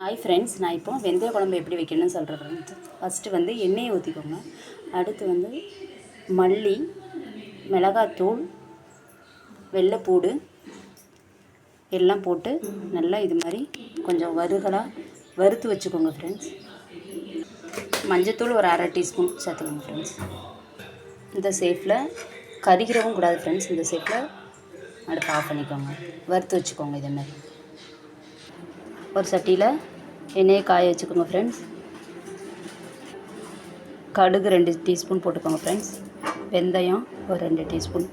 Hi friends நான் இப்போ வெந்தய குழம்பு எப்படி வைக்கணும்னு சொல்கிறேன் ஃபஸ்ட்டு வந்து எண்ணெயை ஊற்றிக்கோங்க அடுத்து வந்து மல்லி மிளகாத்தூள் வெள்ளைப்பூடு எல்லாம் போட்டு நல்லா இது மாதிரி கொஞ்சம் வறுகலாக வறுத்து வச்சுக்கோங்க ஃப்ரெண்ட்ஸ் மஞ்சத்தூள் ஒரு அரை டீஸ்பூன் சேர்த்துக்கோங்க ஃப்ரெண்ட்ஸ் இந்த சேஃபில் கரிகிறவும் கூடாது ஃப்ரெண்ட்ஸ் இந்த சேஃபில் அடுப்பு ஆஃப் பண்ணிக்கோங்க. வறுத்து வச்சுக்கோங்க இதே மாதிரி. ஒரு சட்டியில் எண்ணெயை காய வச்சுக்கோங்க ஃப்ரெண்ட்ஸ் கடுகு ரெண்டு டீஸ்பூன் போட்டுக்கோங்க ஃப்ரெண்ட்ஸ் வெந்தயம் ஒரு ரெண்டு டீஸ்பூன்.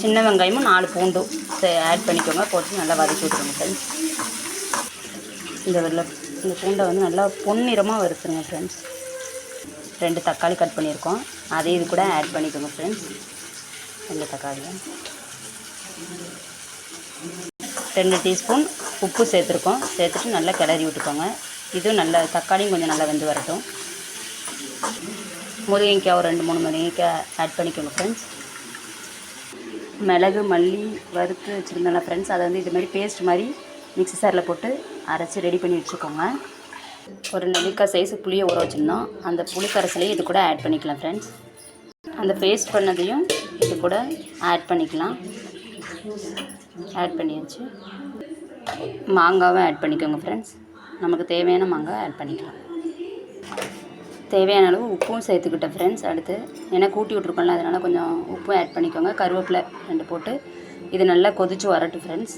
சின்ன வெங்காயமும் நாலு பூண்டும் ஆட் பண்ணிக்கோங்க. போட்டு நல்லா வதக்கி விட்டுருங்க ஃப்ரெண்ட்ஸ் இந்த வெள்ளை இந்த பூண்டை வந்து நல்லா பொன்னிறமாக வறுத்துருங்க ஃப்ரெண்ட்ஸ் ரெண்டு தக்காளி கட் பண்ணியிருக்கோம். அதே இது கூட ஆட் பண்ணிக்கோங்க ஃப்ரெண்ட்ஸ் ரெண்டு தக்காளியும். ரெண்டு டீஸ்பூன் உப்பு சேர்த்துருக்கோம். சேர்த்துட்டு நல்லா கிளறி விட்டுக்கோங்க. இதுவும் நல்லா தக்காளியும் கொஞ்சம் நல்லா வெந்து வரட்டும். முருங்கைக்காய் ஒரு ரெண்டு மூணு முருங்கைக்காய் ஆட் பண்ணிக்கோங்க ஃப்ரெண்ட்ஸ் மிளகு மல்லி வறுத்து வச்சுருந்தோம்ல ஃப்ரெண்ட்ஸ் அதை வந்து இது மாதிரி பேஸ்ட் மாதிரி மிக்ஸி சாரில் போட்டு அரைச்சி ரெடி பண்ணி வச்சுக்கோங்க. ஒரு நெல்லிக்காய் சைஸு புளியை ஊற வச்சுருந்தோம். அந்த புளி கரைசலையும் இது கூட ஆட் பண்ணிக்கலாம் ஃப்ரெண்ட்ஸ் அந்த பேஸ்ட் பண்ணதையும் இது கூட ஆட் பண்ணிக்கலாம். ஆட் பண்ணியாச்சு. மாங்காவும் ஆட் பண்ணிக்கோங்க ஃப்ரெண்ட்ஸ் நமக்கு தேவையான மாங்காய் ஆட் பண்ணிக்கலாம். தேவையான அளவு உப்பும் சேர்த்துக்கிட்டேன் ஃப்ரெண்ட்ஸ் அடுத்து ஏன்னா கூட்டி விட்ருக்கோம்ல அதனால் கொஞ்சம் உப்பும் ஆட் பண்ணிக்கோங்க. கருவேப்பிலை ரெண்டு போட்டு இது நல்லா கொதிச்சு வரட்டும் ஃப்ரெண்ட்ஸ்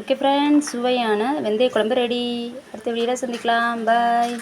ஓகே ஃப்ரெண்ட்ஸ் சுவையான வெந்தய குழம்பு ரெடி அடுத்த வீடியோவில் சந்திக்கலாம். பாய்